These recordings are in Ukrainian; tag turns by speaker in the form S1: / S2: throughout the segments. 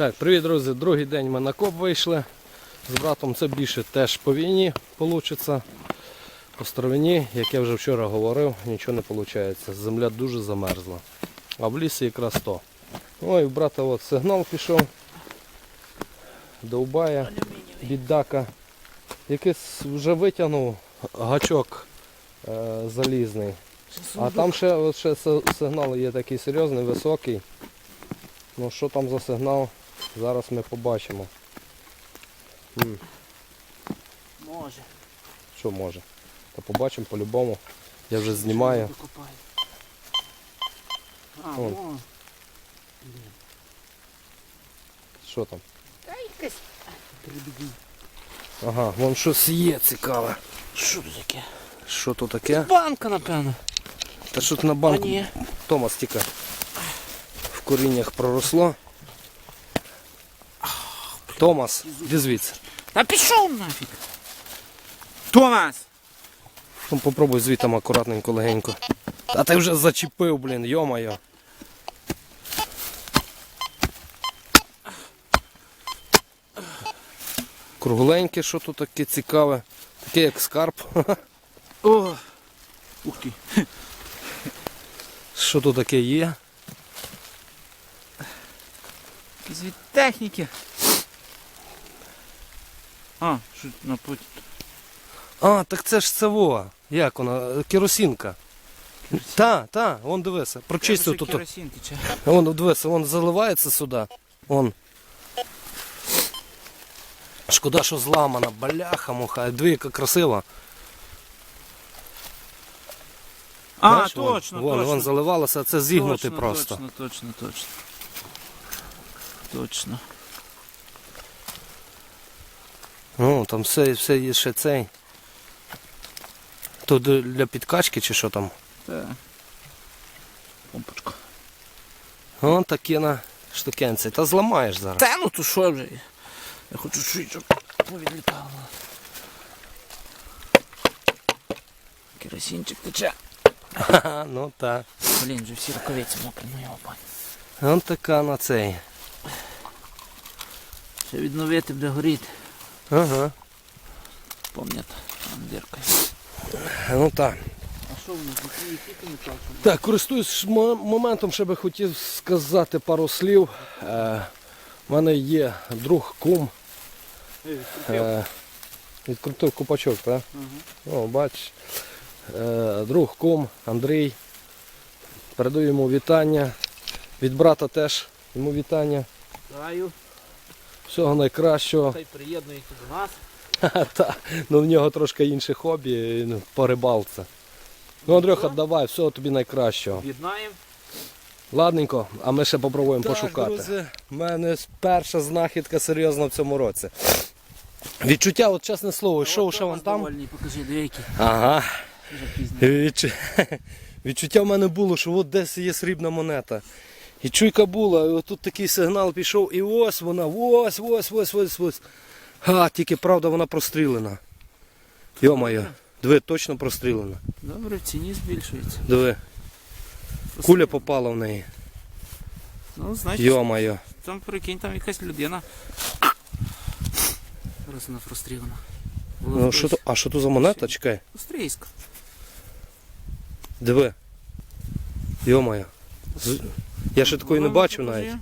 S1: Так, привіт, друзі. Другий день ми на коп вийшли. З братом це більше теж по війні вийде. По стравині, як я вже вчора говорив, нічого не виходить. Земля дуже замерзла. А в лісі якраз то. Ой, в брата от сигнал пішов. Довбає, бідака. Якийсь вже витягнув гачок е, залізний. А там ще, ще сигнал є такий серйозний, високий. Ну що там за сигнал, зараз ми побачимо. М,
S2: Може.
S1: що може. Та побачимо по-любому. Я вже знімаю.
S2: Докопаю. А,
S1: Вон.
S2: о.
S1: Що там?
S2: Та якась.
S1: Ага, вон щось є цікаве.
S2: Що це таке?
S1: Що то таке?
S2: Банка, напевно.
S1: Та що тут на
S2: А ні.
S1: Томас тільки в коріннях проросло. Томас, іди звідси.
S2: Та пішов нафіг. Томас!
S1: Ну, попробуй звітом акуратненько легенько. Та ти вже зачепив, блін, йо-моє. Кругленьке, що тут таке цікаве. Таке як скарб.
S2: О! Ух ти.
S1: Що тут таке є?
S2: Якісь від техніки. А, що на путь.
S1: А, так це ж цево. Як вона? Керосинка. Та, та, вон дивися. Прочистив тут.
S2: Керосин тече.
S1: Вон, дивися, вон заливається сюди. Вон. Шкода, що зламана, бляха муха. Дві, яка красива.
S2: А,
S1: Знаєш, вон,
S2: точно,
S1: вон,
S2: точно.
S1: Вон заливалося, а це зігнути
S2: точно,
S1: просто.
S2: Точно, точно, точно. Точно.
S1: Ну, там все, все є ще цей. То для підкачки чи що там?
S2: Так. Помпочка.
S1: Вон такі на штукенці. Та зламаєш зараз.
S2: Та ну то що вже? Я хочу чуть, щоб повідлітало. Керосинчик тече.
S1: Ха, ну так.
S2: Блін, вже всі рукавиці мокрі, ну його пані.
S1: Вон така на цей.
S2: Ще відновити буде горіти.
S1: Ага.
S2: Помнять, там дірка.
S1: Ну так.
S2: А що воно, які тільки не так?
S1: Користуюсь моментом, ще би хотів сказати пару слів. Е, У мене є друг кум. Е, відкрутив купачок, так? О, бач. Е, друг кум Андрій. Передаю йому вітання. Від брата теж йому вітання.
S2: Даю,
S1: Всього найкращого.
S2: хай приєднується до нас.
S1: Та, ну в нього трошки інше хобі, він по рибалці. Ну, Андрюха, давай, всього тобі найкращого.
S2: Об'єднаємо.
S1: Ладненько, а ми ще попробуємо так, пошукати.
S2: друзі,
S1: в мене перша знахідка серйозна в цьому році. Відчуття, от чесне слово, йшов ще вон там.
S2: Довольний, покажи, двійки.
S1: Ага. Відчуття в мене було, що от десь є срібна монета. І чуйка була, і отут такий сигнал пішов, і ось вона, ось, ось, ось, ось, ось. А, тільки правда вона прострілена. Йо-моє, диви, точно прострілена.
S2: Добре, в ціні збільшується.
S1: Диви, куля попала в неї.
S2: Ну, значить,
S1: Йо-моє.
S2: там прикинь, там якась людина. Зараз вона фрустрирована.
S1: Ну, що то, а що то за монета? Чекай.
S2: Австрійська.
S1: Диви. Йо-моє. З- Я ще такої не бачив навіть.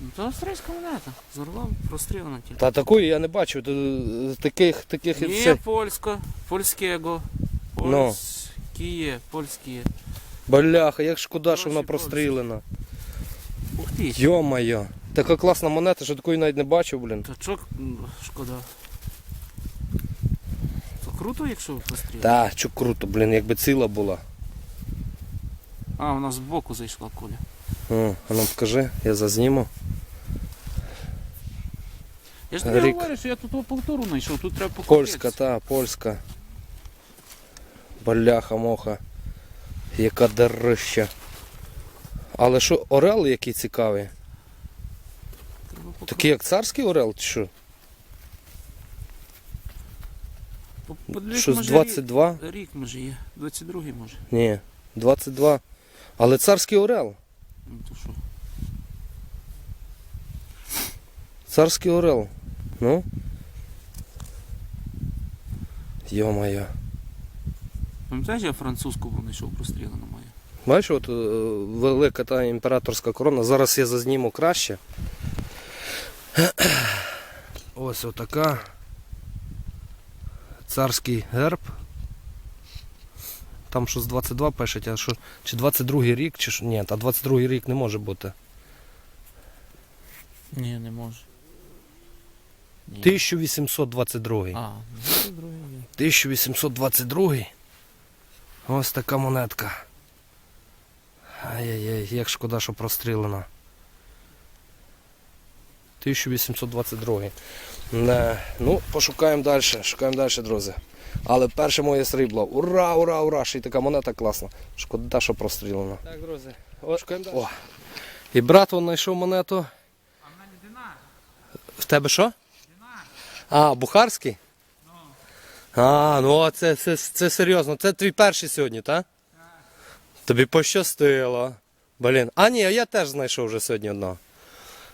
S2: Ну, то австрійська монета. Зорвав, прострілена тільки.
S1: Та такої я не бачив. Т- Таких, таких і
S2: Ні,
S1: все.
S2: польська, польського.
S1: Ну.
S2: Польські, польські.
S1: Бляха, як шкода, що вона прострілена.
S2: Ух ти.
S1: Йо-моє. Така класна монета, що такої навіть не бачив, блін.
S2: Та чок, м, шкода. То круто, якщо постріляти.
S1: Та, що круто, блін, якби ціла була.
S2: А, вона збоку зайшла куля.
S1: О, а ну покажи, я зазніму.
S2: Я ж тобі
S1: Рік.
S2: говорю, що я тут повтору знайшов, тут треба покопатися.
S1: Польська, та, польська. Бляха, моха. Яка дорища. Але що, орел який цікавий?
S2: Треба.
S1: Такий як царський орел, чи що?
S2: По- подивись,
S1: з
S2: може,
S1: 22?
S2: Рік, може є. 22 може.
S1: Ні, 22. Але царський орел.
S2: Ну то що?
S1: Царський орел. Ну? Йо-моє.
S2: Пам'ятаєш, я французьку знайшов простріляну маю.
S1: Бачиш, от е, велика та імператорська корона. Зараз я зазніму краще. Ось отака. Царський герб. Там щось 22 пишуть, а що, чи 22 рік, чи що. Ні, та 22 рік не може бути.
S2: Ні, не може. Ні.
S1: 1822.
S2: А, ну це другий є.
S1: 1822. Ось така монетка. Ай-яй-яй, як шкода, що прострілена. 1822. Не. Ну, пошукаємо далі. Шукаємо далі, друзі. Але перше моє срібло. Ура, ура, ура! Ще й така монета класна. Шкода, що прострілена. Так, друзі. О. І брат вон знайшов монету.
S2: А в мене динар.
S1: В тебе що?
S2: Динар.
S1: А, бухарський? А, ну це, це, це серйозно. Це твій перший сьогодні, так? Тобі пощастило. Блін. А ні, я теж знайшов вже сьогодні одного.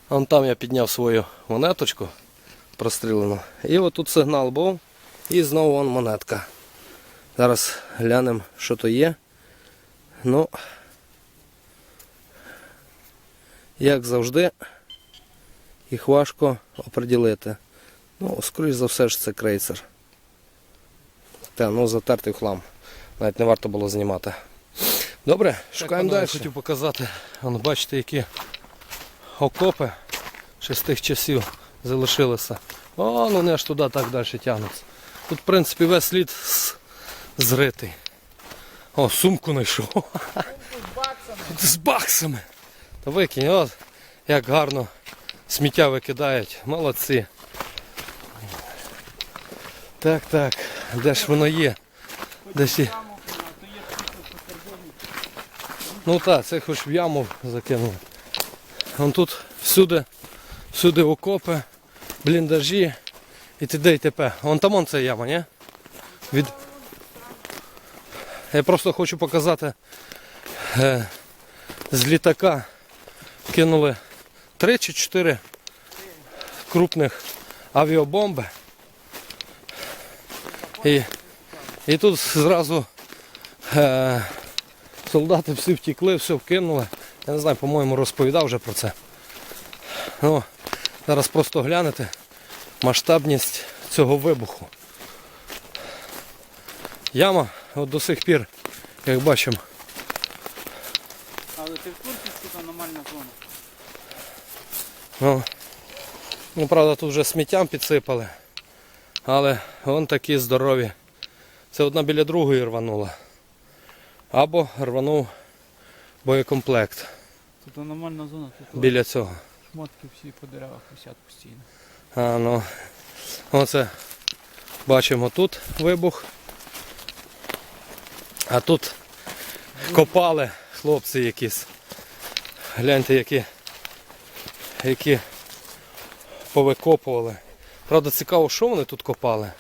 S1: Вон там я підняв свою монеточку прострілену. І отут сигнал був. І знову вон монетка. Зараз глянемо, що то є. Ну, як завжди, їх важко оприділити. Ну, скоріш за все ж це крейсер. Та, ну затертий хлам. Навіть не варто було знімати. Добре, шукаємо далі. Хотів показати. Вон, бачите, які окопи ще з тих часів залишилися. О, ну вони аж туди так далі тягнуться. Тут, в принципі, весь слід зритий. О, сумку знайшов. З баксами. Та викинь, от як гарно сміття викидають. Молодці. Так, так. Де ж воно є? Десь є. Ну так, це хоч в яму закинули. Вон тут всюди, всюди окопи, бліндажі і т.д. і т.п. Вон там он це яма, ні? Від... Я просто хочу показати е, з літака кинули 3 чи 4 крупних авіабомби. І, і тут зразу е, солдати всі втікли, все вкинули. Я не знаю, по-моєму, розповідав вже про це. Ну, зараз просто глянете масштабність цього вибуху. Яма от до сих пір, як бачимо,
S2: Але ти в курсі, що це аномальна зона?
S1: Ну, ну, правда, тут вже сміттям підсипали. Але вон такі здорові. Це одна біля другої рванула. Або рванув боєкомплект
S2: Тут аномальна зона, тут
S1: біля цього.
S2: шмотки всі по деревах висять постійно.
S1: А, ну, оце бачимо тут вибух. А тут копали хлопці якісь. Гляньте, які, які повикопували. Правда, цікаво, що вони тут копали.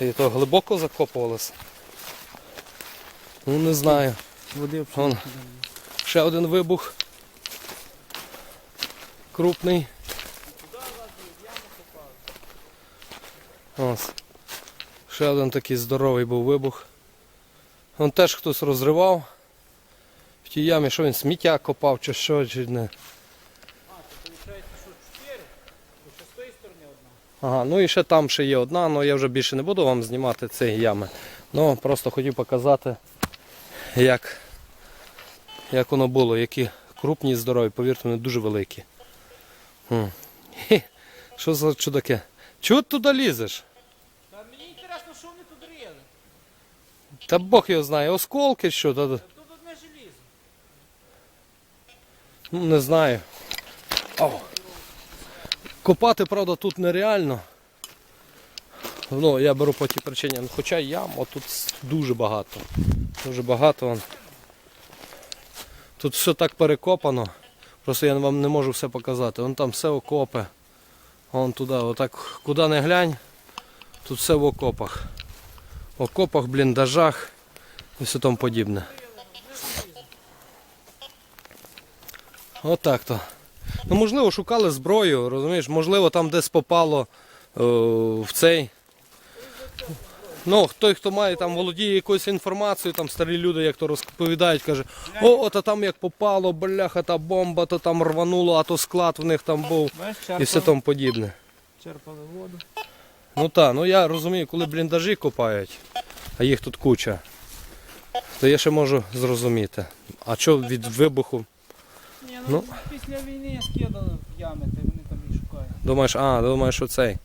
S1: І то глибоко закопувалося. Ну не знаю.
S2: Води
S1: Вон. Ще один вибух. Крупний. Ось. Ще один такий здоровий був вибух. Вон теж хтось розривав. В тій ямі, що він сміття копав чи що, чи не. Ага, ну і ще там ще є одна, але я вже більше не буду вам знімати цієї ями. Ну, просто хотів показати, як як воно було, які крупні здорові, повірте, вони дуже великі. Що за чудаки? Чого ти туди лізеш?
S2: Та мені інтересно, що вони тут рили.
S1: Та Бог його знає, осколки що, та,
S2: Тут одне желізо.
S1: ну, не знаю. О. Копати, правда, тут нереально. Ну, я беру по тій причині. Ну, Хоча ям, тут дуже багато. Дуже багато. Тут все так перекопано. Просто я вам не можу все показати. Вон там все окопи. Вон туди, отак, куди не глянь, тут все в окопах. В окопах, бліндажах і все тому подібне. отак то. Ну, можливо, шукали зброю, розумієш, можливо, там десь попало е, в цей. Ну, той, хто має там володіє якоюсь інформацією, там старі люди, як то розповідають, каже, о, ото там як попало, бляха, та бомба, то там рвануло, а то склад в них там був і все тому подібне.
S2: черпали воду.
S1: Ну так, ну я розумію, коли бліндажі копають, а їх тут куча, то я ще можу зрозуміти. А що від вибуху?
S2: Ні,
S1: Ну.
S2: ну, після війни скидали в ями, та вони там і шукають.
S1: Думаєш, а, думаєш, що цей.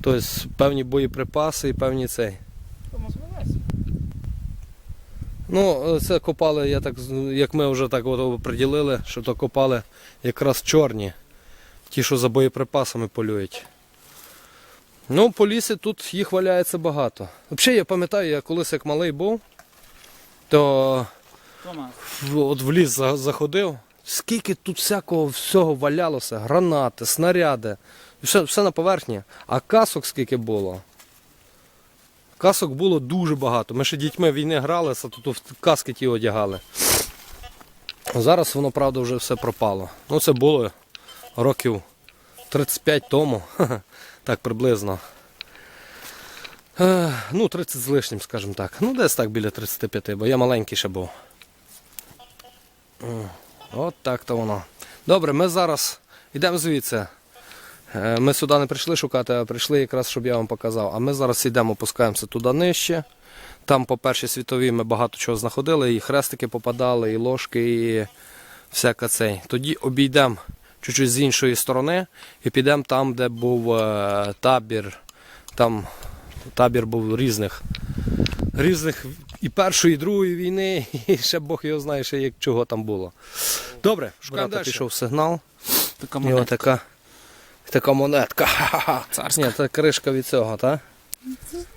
S1: Тобто певні боєприпаси і певні цей. Ну, це копали, я так, як ми вже так от оприділили, що то копали якраз чорні. Ті, що за боєприпасами полюють. Ну, по лісі тут їх валяється багато. Взагалі, я пам'ятаю, я колись як малий був, то от в ліс заходив. Скільки тут всякого всього валялося, гранати, снаряди, все, все на поверхні. А касок скільки було. Касок було дуже багато. Ми ще дітьми війни гралися, тут каски ті одягали. Зараз воно, правда, вже все пропало. Ну, це було років 35 тому. Так приблизно. Е, Ну, 30 з лишнім, скажімо так. Ну, десь так біля 35, бо я маленький ще був. М, От так то воно. Добре, ми зараз йдемо звідси. Е, Ми сюди не прийшли шукати, а прийшли якраз, щоб я вам показав. А ми зараз йдемо, опускаємося туди нижче. Там по першій світовій ми багато чого знаходили, і хрестики попадали, і ложки, і всяка цей. Тоді обійдемо чуть-чуть з іншої сторони і підемо там, де був е, табір. Там табір був різних. Різних і Першої, і Другої війни, і ще Бог його знає, ще як чого там було. Добре, шукаємо далі. Пішов сигнал.
S2: така
S1: І
S2: монетка.
S1: Така монетка. Ха-ха-ха.
S2: Царська.
S1: Ні, це кришка від цього, так?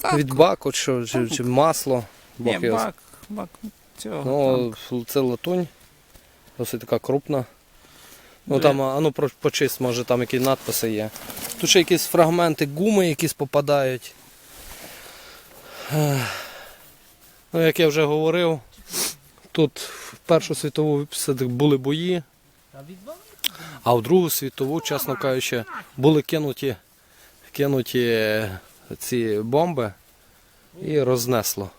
S2: Так.
S1: Від баку чи, чи, чи масло. Бог
S2: Ні,
S1: його
S2: бак, бак цього.
S1: Ну, це латунь. Досить така крупна. Ну там, а ну про- почисть, може там які надписи є. Тут ще якісь фрагменти гуми якісь попадають. Ех. Ну, як я вже говорив, тут в Першу світову все-таки були бої,
S2: Та відбав?
S1: А в Другу світову, чесно кажучи, були кинуті, кинуті е, ці бомби і рознесло.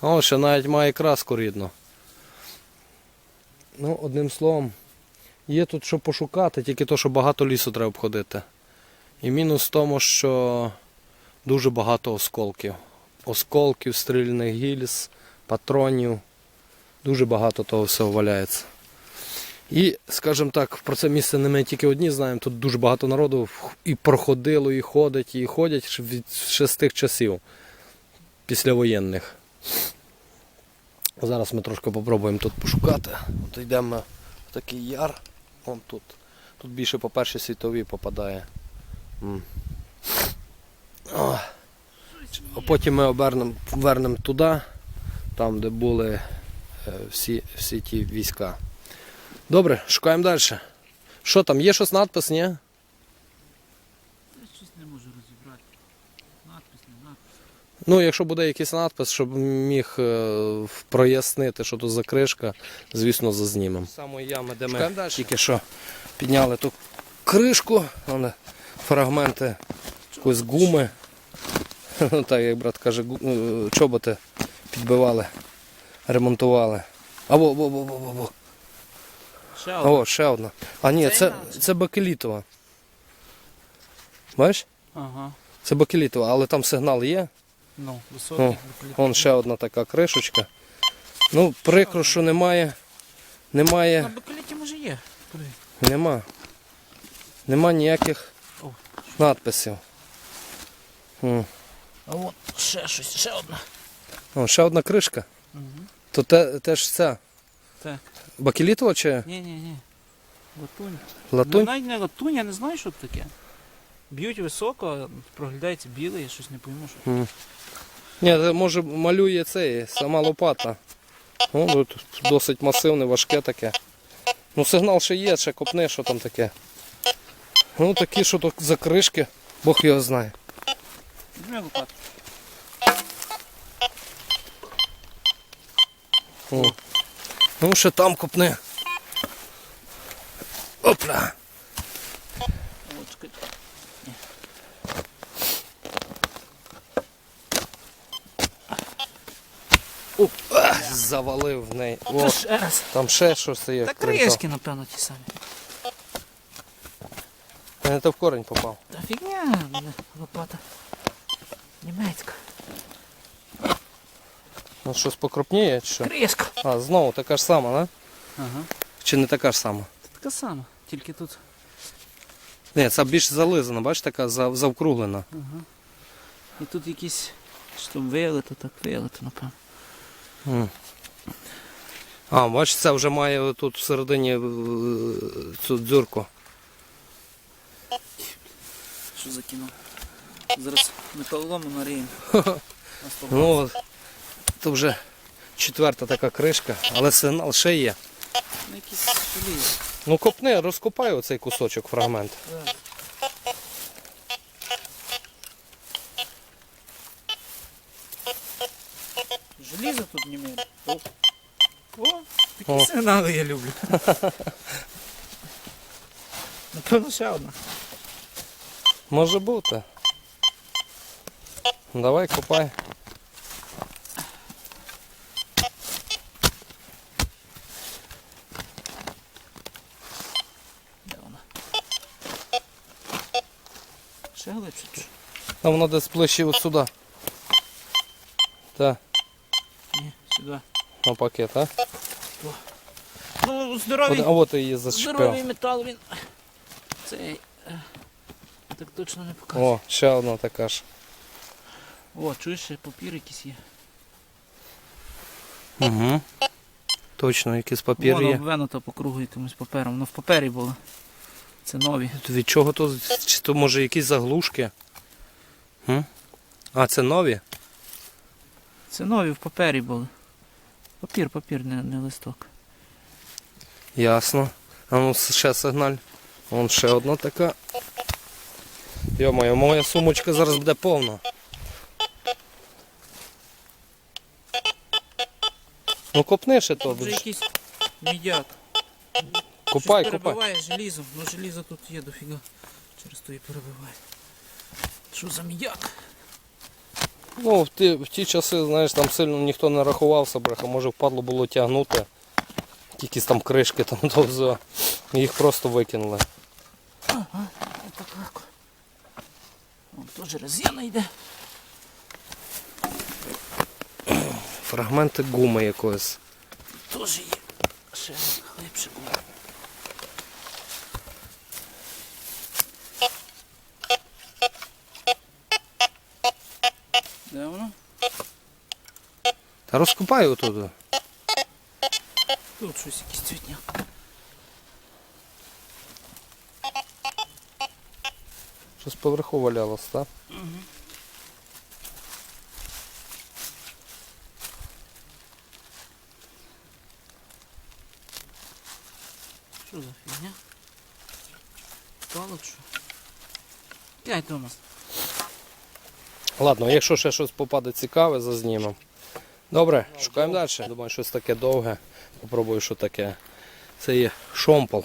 S1: О, ще навіть має краску рідну. Ну, одним словом, є тут що пошукати, тільки то, що багато лісу треба обходити. І мінус в тому, що дуже багато осколків. Осколків, стрільних гільз, патронів. Дуже багато того всього валяється. І, скажімо так, про це місце не ми тільки одні знаємо, тут дуже багато народу і проходило, і ходить, і ходять від ще з тих часів післявоєнних. Зараз ми трошки попробуємо тут пошукати. От йдемо в такий яр. Вон тут. Тут більше по першій світовій попадає. А потім ми обернемо, вернемо туди, там де були е, всі, всі ті війська. Добре, шукаємо далі. Що там, є щось надпис, ні?
S2: Я щось не можу розібрати. Надпис, не надпис.
S1: Ну, якщо буде якийсь надпис, щоб міг е, прояснити, що тут за кришка, звісно, зазнімемо. Самої ями, де ми тільки що підняли ту кришку, вони фрагменти якоїсь гуми. Ну, Так, як брат каже, гу- е, чоботи підбивали, ремонтували. Або, або, або, або, або.
S2: Ще одна.
S1: О, ще одна. А ні,
S2: Це
S1: це, це бакелітова. Бачиш?
S2: Ага.
S1: Це бакелітова, але там сигнал є.
S2: Ну, високий.
S1: О, Вон ще одна така кришечка. Ну, прикро, що немає. Немає.
S2: На бакаліті може є. Куди?
S1: Нема. Нема ніяких
S2: О.
S1: надписів. М.
S2: А от ще щось, ще одна.
S1: О, ще одна кришка.
S2: Угу.
S1: То те, теж ця.
S2: Так.
S1: Бакелітова чи
S2: Ні, ні, ні. Латунь.
S1: латунь?
S2: Ну, навіть не латунь, я не знаю, що це таке. Б'ють високо, проглядається білий, я щось не пойму, що.
S1: М. Ні, це, може малює цей, сама лопата. О, тут досить масивне, важке таке. Ну сигнал ще є, ще копни, що там таке. Ну такі, що тут за кришки, Бог його знає.
S2: Візьми лопату.
S1: О. Ну ще там копни. Бля.
S2: От,
S1: завалив в неї. О,
S2: ще раз.
S1: там ще щось є.
S2: Та
S1: кринка.
S2: кришки, напевно, ті самі.
S1: Та Не то в корінь попав.
S2: Та фігня, лопата. Німецька.
S1: Ну щось покрупніє чи що?
S2: Кришка.
S1: А, знову така ж сама, да?
S2: Ага.
S1: Чи не така ж сама?
S2: Така сама, тільки тут.
S1: Ні, це більш зализана, бачиш, така зав- завкруглена.
S2: Ага. І тут якісь, що там вилито, так вилито, напевно.
S1: М. А, бачиш, це вже має тут всередині е, цю дзюрку.
S2: Що за кіно? Зараз металолому наріємо.
S1: Ну, от, це вже четверта така кришка, але сигнал ще є.
S2: Ну, якісь.
S1: Ну копни, розкопай оцей кусочок фрагмент.
S2: Зараз. Желізо тут не має. О, О, такі
S1: О.
S2: сигнали я люблю. Напевно, ще одна.
S1: Може бути. Давай копай.
S2: Де вона? Ще глибше. чи що?
S1: Воно десь ближче от сюди. Так,
S2: Ні, сюди.
S1: так?
S2: Ну,
S1: От,
S2: здоровий,
S1: а от її зачепив.
S2: здоровий метал він. Цей. е, Так точно не показує.
S1: О, ще одна така ж.
S2: О, чуєш, ще папір якийсь є.
S1: Угу. Точно, якийсь папір
S2: Воно
S1: є.
S2: обвинуто по кругу якимось папером. Воно в папері було. Це нові.
S1: Від чого то? Чи то може якісь заглушки? М? А, це нові?
S2: Це нові в папері були. Папір, папір, не, не листок.
S1: Ясно. А ну ще сигналь. Вон ще одна така. Йо-моє, моя сумочка зараз буде повна. Ну копни ще то.
S2: Вже якийсь мідяк.
S1: Копай,
S2: Щось
S1: копай.
S2: перебиває желізо. Ну желізо тут є дофіга. Через то і перебиває. Що за мідяк?
S1: Ну, в ті, в ті часи, знаєш, там сильно ніхто не рахувався, бляха, може впадло було тягнути. Якісь там кришки там все. Їх просто викинули.
S2: Легко. Вон теж резина йде.
S1: Фрагменти гуми якоїсь.
S2: Теж є. Ще глибше було.
S1: Та розкопай отут.
S2: Тут щось якийсь цвітняк.
S1: Щось поверху валялось, так?
S2: Що за фігня? Палок що? П'ять Томас.
S1: Ладно, якщо ще щось попаде цікаве, зазнімемо. Добре, шукаємо далі. Думаю, щось таке довге. Попробую, що таке. Це є шомпол.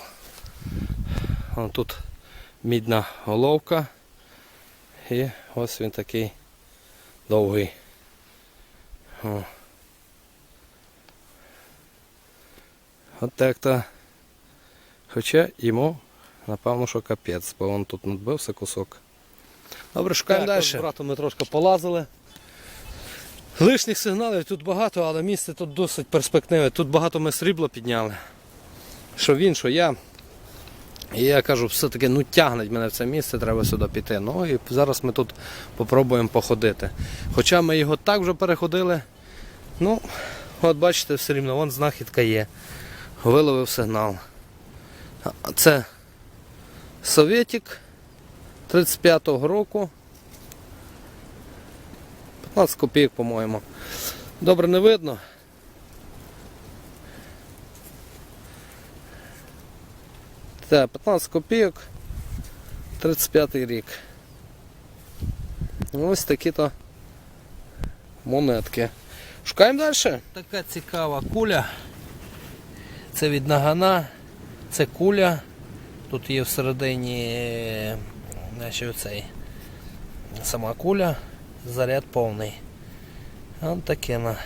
S1: Тут мідна головка. І ось він такий довгий. О. От так то. Хоча йому, напевно, що капець, бо він тут надбився кусок. Добре, шукаємо далі. З братом ми трошки полазили. Лишніх сигналів тут багато, але місце тут досить перспективне. Тут багато ми срібла підняли. Що він, що я. І я кажу, все-таки ну тягнуть мене в це місце, треба сюди піти. Ну і зараз ми тут попробуємо походити. Хоча ми його так вже переходили. Ну, от бачите, все рівно, вон знахідка є. Виловив сигнал. Це Совєтік 35-го року. 15 копійок, по-моєму. Добре не видно. Так, 15 копійок. 35 рік. Ось такі то монетки. Шукаємо далі. Така цікава куля. Це від нагана. Це куля Тут є всередині е, значить, оцей, сама куля, заряд повний. От таке на.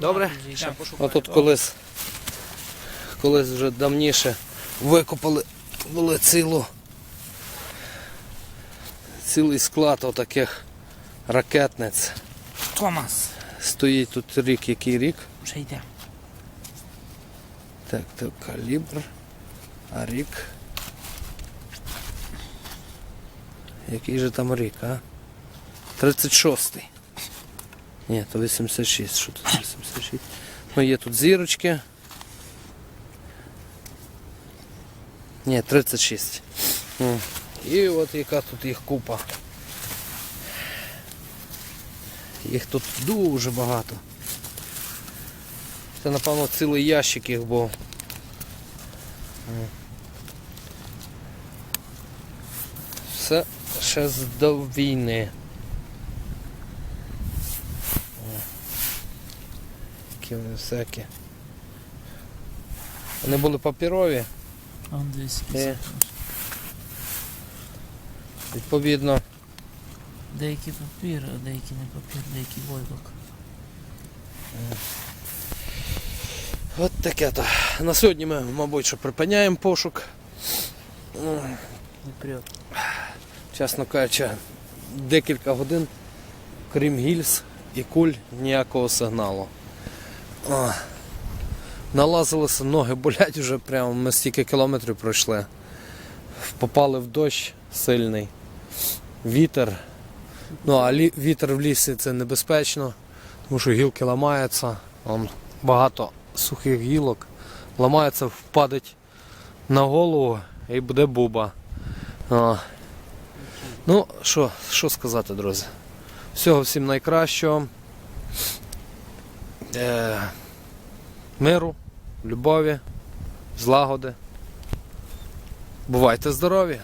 S1: Добре. А тут колись, колись вже давніше викопали були цілу, цілий склад отаких ракетниць.
S2: Томас.
S1: Стоїть тут рік, який рік.
S2: Вже йде.
S1: Так, то калібр. А рік. Який же там рік, а? 36-й. Ні, то 86. Що тут 86? Ну є тут зірочки. Ні, 36. М. І от яка тут їх купа. Їх тут дуже багато. Це напевно цілий ящик їх був. М. Все ще з до війни. О. Які вони всякі. Вони були папірові,
S2: десь.
S1: Е. відповідно.
S2: Деякий папір, а деякий не папір, деякий войлок.
S1: От таке то. На сьогодні ми, мабуть, що припиняємо пошук.
S2: Не прет.
S1: Чесно кажучи, декілька годин, крім гільз і куль, ніякого сигналу. О, налазилися, ноги болять вже прямо, ми стільки кілометрів пройшли. Попали в дощ сильний, вітер. Ну, а лі- вітер в лісі це небезпечно, тому що гілки ламаються, Вон багато сухих гілок, ламаються, впадуть на голову і буде буба. О. Ну, що, що сказати, друзі? Всього всім найкращого. Е, миру, любові, злагоди. Бувайте здорові!